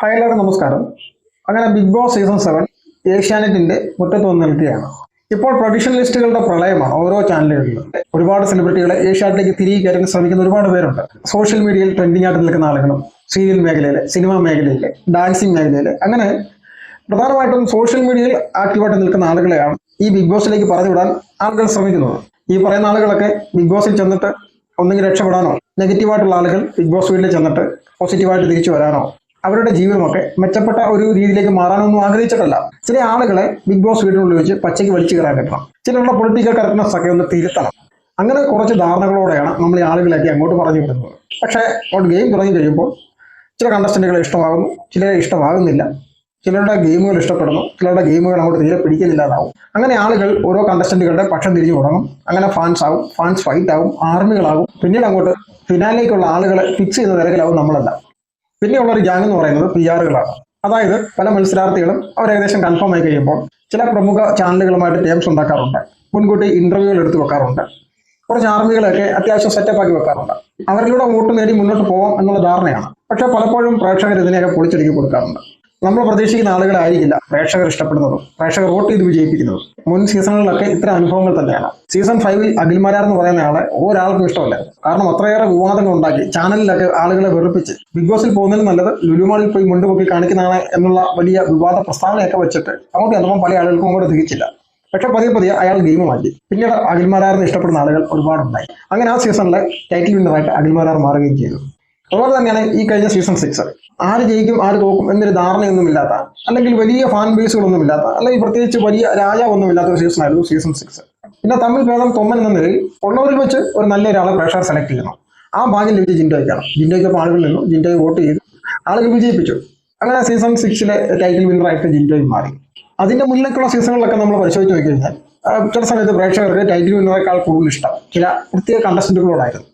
Hi എല്ലാവരും നമസ്കാരം. അങ്ങനെ ബിഗ് ബോസ് സീസൺ സെവൻ ഏഷ്യാനെറ്റിന്റെ മുറ്റത്ത് വന്ന് നിൽക്കുകയാണ്. ഇപ്പോൾ പ്രൊഡിഷൻ ലിസ്റ്റുകളുടെ പ്രളയമാണ് ഓരോ ചാനലുകളിലും ഒരുപാട് സെലിബ്രിറ്റികളെ ഏഷ്യാനെറ്റിലേക്ക് തിരികെ കയറ്റാൻ ശ്രമിക്കുന്ന ഒരുപാട് പേരുണ്ട്. സോഷ്യൽ മീഡിയയിൽ ട്രെൻഡിങ് ആയിട്ട് നിൽക്കുന്ന ആളുകളും സീരിയൽ മേഖലയിൽ സിനിമ മേഖലയിൽ ഡാൻസിങ് മേഖലയിൽ അങ്ങനെ പ്രധാനമായിട്ടും സോഷ്യൽ മീഡിയയിൽ ആക്റ്റീവായിട്ട് നിൽക്കുന്ന ആളുകളെയാണ് ഈ ബിഗ് ബോസിലേക്ക് പറഞ്ഞുവിടാൻ ആളുകൾ ശ്രമിക്കുന്നത്. ഈ പറയുന്ന ആളുകളൊക്കെ ബിഗ് ബോസിൽ ചെന്നിട്ട് ഒന്നെങ്കിൽ രക്ഷപ്പെടാനോ നെഗറ്റീവായിട്ടുള്ള ആളുകൾ ബിഗ് ബോസ് വീട്ടിൽ ചെന്നിട്ട് പോസിറ്റീവായിട്ട് തിരിച്ചു വരാനോ അവരുടെ ജീവിതമൊക്കെ മെച്ചപ്പെട്ട ഒരു രീതിയിലേക്ക് മാറാനൊന്നും ആഗ്രഹിച്ചിട്ടല്ല. ചില ആളുകളെ ബിഗ് ബോസ് വീടിനുള്ളിൽ വെച്ച് പച്ചയ്ക്ക് വലിച്ചു കയറാൻ കിട്ടണം ചിലരുടെ പൊളിറ്റിക്കൽ കറക്റ്റ്നസ് ഒക്കെ ഒന്ന് തിരുത്തണം. അങ്ങനെ കുറച്ച് ധാരണകളോടെയാണ് നമ്മൾ ഈ ആളുകളെയൊക്കെ അങ്ങോട്ട് പറഞ്ഞു വിടുന്നത്. പക്ഷേ അവിടെ ഗെയിം തുടങ്ങി കഴിയുമ്പോൾ ചില കണ്ടസ്റ്റന്റുകൾ ഇഷ്ടമാകുന്നു ചിലരെ ഇഷ്ടമാകുന്നില്ല. ചിലരുടെ ഗെയിമുകൾ ഇഷ്ടപ്പെടുന്നു ചിലരുടെ ഗെയിമുകൾ അങ്ങോട്ട് തീരെ പിടിക്കുന്നില്ലാതാവും. അങ്ങനെ ആളുകൾ ഓരോ കണ്ടസ്റ്റന്റുകളുടെ പക്ഷം തിരിഞ്ഞു തുടങ്ങും. അങ്ങനെ ഫാൻസ് ആവും ഫാൻസ് ഫൈറ്റ് ആവും ആർമികളാവും പിന്നീട് അങ്ങോട്ട് ഫിനാലിലേക്കുള്ള ആളുകളെ ഫിക്സ് ചെയ്യുന്ന തിരക്കിലാവും നമ്മളെല്ലാം. പിന്നെയുള്ള ഒരു ഗ്യാങ് എന്ന് പറയുന്നത് പി ആറുകളാണ് അതായത് പല മത്സരാർത്ഥികളും അവർ ഏകദേശം കൺഫേം ആയി കഴിയുമ്പോൾ ചില പ്രമുഖ ചാനലുകളുമായിട്ട് ടേംസ് ഉണ്ടാക്കാറുണ്ട്. മുൻകൂട്ടി ഇന്റർവ്യൂകൾ എടുത്തു വെക്കാറുണ്ട്. കുറച്ച് ആർമികളൊക്കെ അത്യാവശ്യം സെറ്റപ്പ് ആക്കി വെക്കാറുണ്ട്. അവരിലൂടെ വോട്ട് നേടി മുന്നോട്ട് പോകാം എന്നുള്ള ധാരണയാണ്. പക്ഷെ പലപ്പോഴും പ്രേക്ഷകർ ഇതിനെയൊക്കെ പൊളിച്ചൊരുക്കി കൊടുക്കാറുണ്ട്. നമ്മൾ പ്രതീക്ഷിക്കുന്ന ആളുകളായിരിക്കില്ല പ്രേക്ഷകർ ഇഷ്ടപ്പെടുന്നതും. പ്രേക്ഷകർ വോട്ട് ചെയ്ത് വിജയിപ്പിക്കുന്നതും. മുൻ സീസണുകളിലൊക്കെ ഇത്തരം അനുഭവങ്ങൾ തന്നെയാണ്. സീസൺ ഫൈവിൽ അഖിൽമാരാർ എന്ന് പറയുന്ന ആളെ ഒരാൾക്കും ഇഷ്ടമല്ല. കാരണം അത്രയേറെ വിവാദങ്ങൾ ഉണ്ടാക്കി. ചാനലിലൊക്കെ ആളുകളെ വെറുപ്പിച്ച്. ബിഗ് ബോസിൽ പോകുന്നതിന് നല്ലത് ലുലുമാളിൽ പോയി മുണ്ടുപൊക്കി കാണിക്കുന്നതാണ് എന്നുള്ള വലിയ വിവാദ പ്രസ്താവനയൊക്കെ വെച്ചിട്ട് അങ്ങോട്ട് ചെന്നപ്പോൾ പല ആളുകൾക്കും അങ്ങോട്ട് തികച്ചില്ല പക്ഷെ പതിയെ പതിയെ അയാൾ ഗെയിം മാറ്റി. പിന്നീട് അഖിൽമാരാറിന് ഇഷ്ടപ്പെടുന്ന ആളുകൾ ഒരുപാടുണ്ടായി. അങ്ങനെ ആ സീസണിലെ ടൈറ്റിൽ വിന്നറായിട്ട് അഖിൽമാരാർ മാറുകയും ചെയ്തു. അതുപോലെ തന്നെയാണ് ഈ കഴിഞ്ഞ സീസൺ സിക്സ് ആര് ജയിക്കും ആര് തോക്കും എന്നൊരു ധാരണയൊന്നുമില്ലാത്ത അല്ലെങ്കിൽ വലിയ ഫാൻ ബേസുകളൊന്നുമില്ലാത്ത അല്ലെങ്കിൽ പ്രത്യേകിച്ച് വലിയ രാജാവൊന്നുമില്ലാത്ത ഒരു സീസൺ ആയിരുന്നു സീസൺ സിക്സ് പിന്നെ തമ്മിൽ ഭേദം തൊമ്മൻ എന്ന നിലയിൽ ഉള്ളവരിൽ വെച്ച് ഒരു നല്ല ഒരാളെ പ്രേക്ഷകർ സെലക്ട് ചെയ്യണം ആ ഭാഗ്യം ലഭിച്ച് ജിൻഡോയ്ക്കാണ്. ജിൻഡോയ്ക്കൊപ്പം ആളുകൾ നിന്നു ജിൻഡോയെ വോട്ട് ചെയ്തു. ആളുകൾ വിജയിപ്പിച്ചു. അങ്ങനെ സീസൺ സിക്സിലെ ടൈറ്റിൽ വിന്നറായിട്ട് ജിൻഡോയും മാറി. അതിന്റെ മുന്നിലേക്കുള്ള സീസണുകളൊക്കെ നമ്മൾ പരിശോധിച്ച് നോക്കി കഴിഞ്ഞാൽ ചില സമയത്ത് പ്രേക്ഷകർക്ക് ടൈറ്റിൽ വിന്നറേക്കാൾ കൂടുതൽ ഇഷ്ടം. ചില പ്രത്യേക കണ്ടസ്റ്റന്റുകളോടായിരുന്നു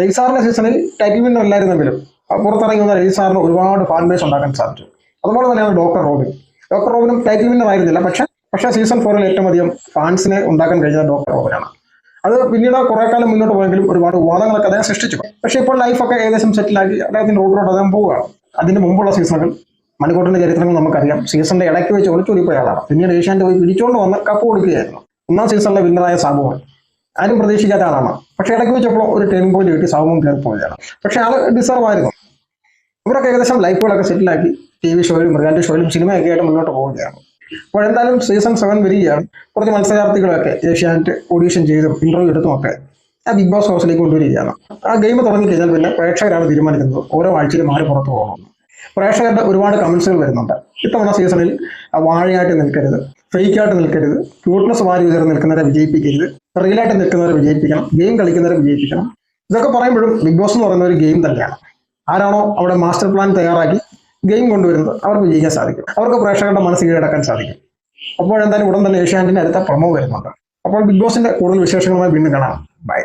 രജിസാറിന്റെ സീസണിൽ ടൈറ്റിൽ വിന്നർ അല്ലായിരുന്നെങ്കിലും പുറത്തിറങ്ങുന്ന പുറത്തിറങ്ങി വന്ന ഒരുപാട് ഫാൻ ബേസ് ഉണ്ടാക്കാൻ സാധിച്ചു. അതുപോലെ തന്നെയാണ് ഡോക്ടർ റോബിൻ. ഡോക്ടർ റോബിനും ടൈറ്റിൽ വിന്നർ ആയിരുന്നില്ല പക്ഷെ പക്ഷെ സീസൺ ഫോറിൽ ഏറ്റവും അധികം ഫാൻസിനെ ഉണ്ടാക്കാൻ കഴിഞ്ഞത് ഡോക്ടർ റോബിനാണ്. അത് പിന്നീട് കുറെ കാലം മുന്നോട്ട് പോയെങ്കിലും ഒരുപാട് വിവാദങ്ങളൊക്കെ അദ്ദേഹം സൃഷ്ടിച്ചു. പക്ഷെ ഇപ്പോൾ ലൈഫൊക്കെ ഏകദേശം സെറ്റിലാക്കി അദ്ദേഹത്തിന്റെ റോഡിലോട്ട് അദ്ദേഹം പോവുകയാണ്. അതിന് മുമ്പുള്ള സീസണുകൾ മണിക്കൂട്ടിന്റെ ചരിത്രങ്ങൾ നമുക്കറിയാം. സീസണിന്റെ ഇടയ്ക്ക് വെച്ച് ഒളിച്ചോടിപ്പോയ ആളാണ്. പിന്നീട് ഏഷ്യാന്റെ പോയി പിടിച്ചുകൊണ്ട് വന്ന് കപ്പ് കൊടുക്കുകയായിരുന്നു. ഒന്നാം സീസണിലെ വിന്നറായ സാബുവാണ് ആരും പ്രതീക്ഷിക്കാത്ത ആളാണ്. പക്ഷെ ഇടയ്ക്ക് വെച്ചപ്പോൾ ഒരു ടേണിംഗ് പോയിന്റ് കിട്ടി സാബുവും കയറി പോയതാണ് പക്ഷെ ആൾ ഡിസർവ് ആയിരുന്നു. ഇവരൊക്കെ ഏകദേശം ലൈഫുകളൊക്കെ സെറ്റിലാക്കി ടി വി ഷോയിലും റിയാലിറ്റി ഷോയിലും സിനിമയൊക്കെ ആയിട്ട് മുന്നോട്ട് പോവുകയാണ്. അപ്പോൾ എന്തായാലും സീസൺ സെവൻ വരികയാണ്. കുറച്ച് മത്സരാർത്ഥികളൊക്കെ ഏഷ്യാനെറ്റ് ഓഡീഷൻ ചെയ്തും ഇന്റർവ്യൂ എടുത്തും ഒക്കെ ആ ബിഗ് ബോസ് ഹൗസിലേക്ക് കൊണ്ടുവരികയാണ്. ആ ഗെയിം തുടങ്ങി കഴിഞ്ഞാൽ പിന്നെ പ്രേക്ഷകരാണ് തീരുമാനിക്കുന്നത്. ഓരോ ആഴ്ചയിലും ആര് പുറത്തു പോകണം. പ്രേക്ഷകരുടെ ഒരുപാട് കമൻസുകൾ വരുന്നുണ്ട്. ഇത്തവണ സീസണിൽ വാഴയായിട്ട് നിൽക്കരുത്. ഫേക്കായിട്ട് നിൽക്കരുത്. ക്യൂട്ട്നസ് വാരി ഉയർന്ന് നിൽക്കുന്നവരെ വിജയിപ്പിക്കരുത്. റിയലായിട്ട് നിൽക്കുന്നവരെ വിജയിപ്പിക്കണം. ഗെയിം കളിക്കുന്നവരെ വിജയിപ്പിക്കണം. ഇതൊക്കെ പറയുമ്പോഴും ബിഗ് ബോസ് എന്ന് പറയുന്ന ഒരു ഗെയിം തന്നെയാണ്. ആരാണോ അവിടെ മാസ്റ്റർ പ്ലാൻ തയ്യാറാക്കി ഗെയിം കൊണ്ടുവരുന്നത് അവർക്ക് വിജയിക്കാൻ സാധിക്കും. അവർക്ക് പ്രേക്ഷകരുടെ മനസ്സ് കീഴടക്കാൻ സാധിക്കും. അപ്പോഴെന്തായാലും ഉടൻ തന്നെ ഏഷ്യാനെറ്റിന്റെ അടുത്ത പ്രമോ വരുന്നുണ്ട്. അപ്പോൾ ബിഗ് ബോസിന്റെ കൂടുതൽ വിശേഷങ്ങളുമായി വീണ്ടും കാണാം. ബൈ